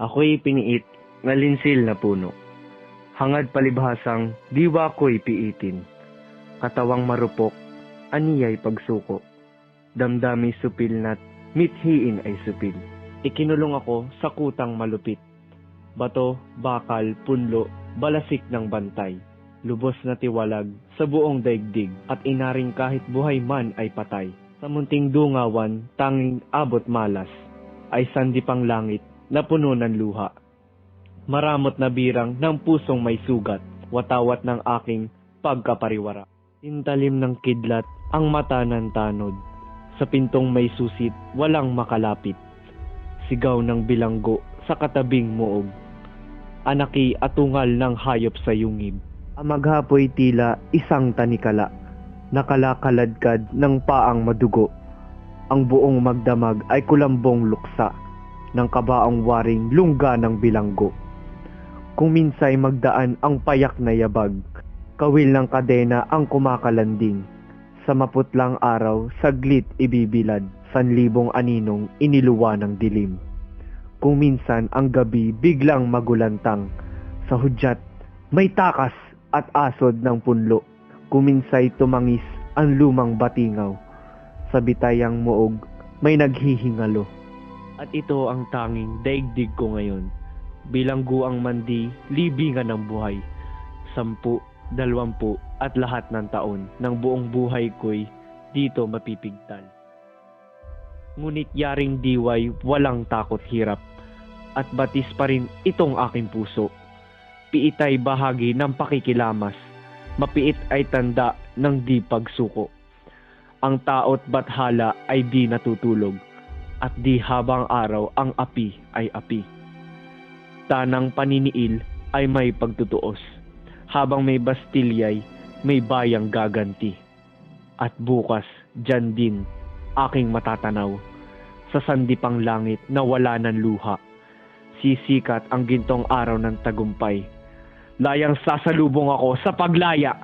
Ako'y piniit nga linsil na puno. Hangad palibhasang diwa ko'y piitin. Katawang marupok, aniyay pagsuko. Damdami supil na't mithiin ay supil. Ikinulong ako sa kutang malupit. Bato, bakal, punlo, balasik ng bantay. Lubos na tiwalag sa buong daigdig at inaring kahit buhay man ay patay. Sa munting dungawan, tanging abot malas, ay sandipang langit na puno ng luha. Maramot na birang ng pusong may sugat, watawat ng aking pagkapariwara. Tintalim ng kidlat ang mata ng tanod. Sa pintong may susit, walang makalapit. Sigaw ng bilanggo sa katabing muog. Anaki atungal ng hayop sa yungib. Amaghapoy tila isang tanikala. Nakalakaladkad ng paang madugo. Ang buong magdamag ay kulambong luksa ng kabaong waring lungga ng bilanggo. Kung minsay magdaan ang payak na yabag, kawil ng kadena ang kumakalanding. Sa maputlang araw, saglit ibibilad, sanlibong aninong iniluwa ng dilim. Kung minsan ang gabi biglang magulantang, sa hudyat may takas at asod ng punlo. Kuminsay tumangis ang lumang batingaw. Sa bitayang muog, may naghihingalo. At ito ang tanging daigdig ko ngayon. Bilanggo ang mandi, libingan ng buhay. Sampu, dalwampu, at lahat ng taon ng buong buhay ko'y dito mapipigtal. Ngunit yaring diway walang takot hirap at batis pa rin itong aking puso. Piitay bahagi ng pakikilamas, mapiit ay tanda ng di pagsuko. Ang taot bathala ay di natutulog at di habang araw ang api ay api. Tanang paniniil ay may pagtutuos, habang may bastilyay may bayang gaganti. At bukas, dyan din, aking matatanaw, sa sandipang langit na wala ng luha. Sisikat ang gintong araw ng tagumpay. Layang sasalubong ako sa paglaya